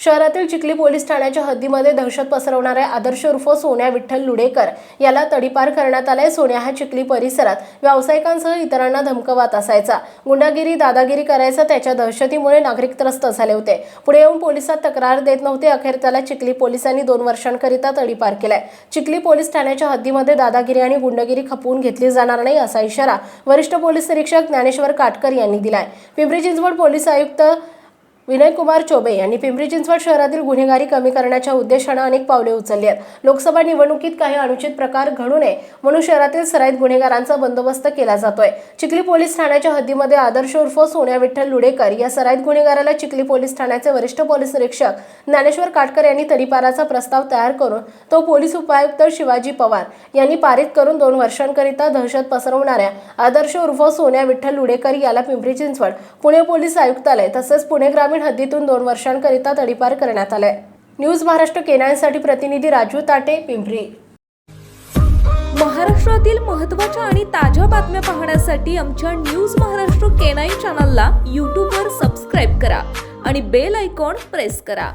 शहरातील चिखली पोलीस ठाण्याच्या हद्दीमध्ये दहशत पसरवणाऱ्या आदर्श उर्फ सोन्या विठ्ठल लुडेकर याला तडीपार करण्यात आलाय. सोन्या हा चिखली परिसरात व्यावसायिकांसह इतरांना धमकवत असायचा. गुंडागिरी दादागिरी करायचा त्याच्या दहशतीमुळे नागरिक त्रस्त झाले होते. पुढे येऊन पोलिसात तक्रार देत नव्हते. अखेर त्याला चिखली पोलिसांनी दोन वर्षांकरिता तडीपार केलाय. चिखली पोलीस ठाण्याच्या हद्दीमध्ये दादागिरी आणि गुंडगिरी खपवून घेतली जाणार नाही असा इशारा वरिष्ठ पोलीस निरीक्षक ज्ञानेश्वर काटकर यांनी दिलाय. पिंपरी चिंचवड पोलीस आयुक्त विनय कुमार चोबे यांनी पिंपरी चिंचवड शहरातील गुन्हेगारी कमी करण्याच्या उद्देशानं अनेक पावले उचलली आहेत. लोकसभा निवडणुकीत काही अनुचित प्रकार घडू नये म्हणून शहरातील सराईत गुन्हेगारांचा बंदोबस्त केला जातोय. चिखली पोलीस ठाण्याच्या हद्दीमध्ये आदर्श उर्फ सोन्या विठ्ठल लुडेकर या सराईत गुन्हेगाराला चिखली पोलीस ठाण्याचे वरिष्ठ पोलीस निरीक्षक ज्ञानेश्वर काटकर यांनी तडीपाराचा प्रस्ताव तयार करून तो पोलीस उपायुक्त शिवाजी पवार यांनी पारित करून दोन वर्षांकरिता दहशत पसरवणाऱ्या आदर्श उर्फ सोन्या विठ्ठल लुडेकर याला पिंपरी चिंचवड पुणे पोलीस आयुक्तालय तसेच पुणे ग्रामीण हद्दीतून दोन वर्षांकरिता तडीपार करण्यात आलाय. न्यूज महाराष्ट्र केनायसाठी प्रतिनिधी राजू ताटे पिंपरी. महाराष्ट्रातील महत्त्वाच्या आणि ताज्या बातम्या पाहण्यासाठी आमच्या न्यूज महाराष्ट्र केनाई चॅनलला यूट्यूबवर सबस्क्राईब करा आणि बेल आयकॉन प्रेस करा.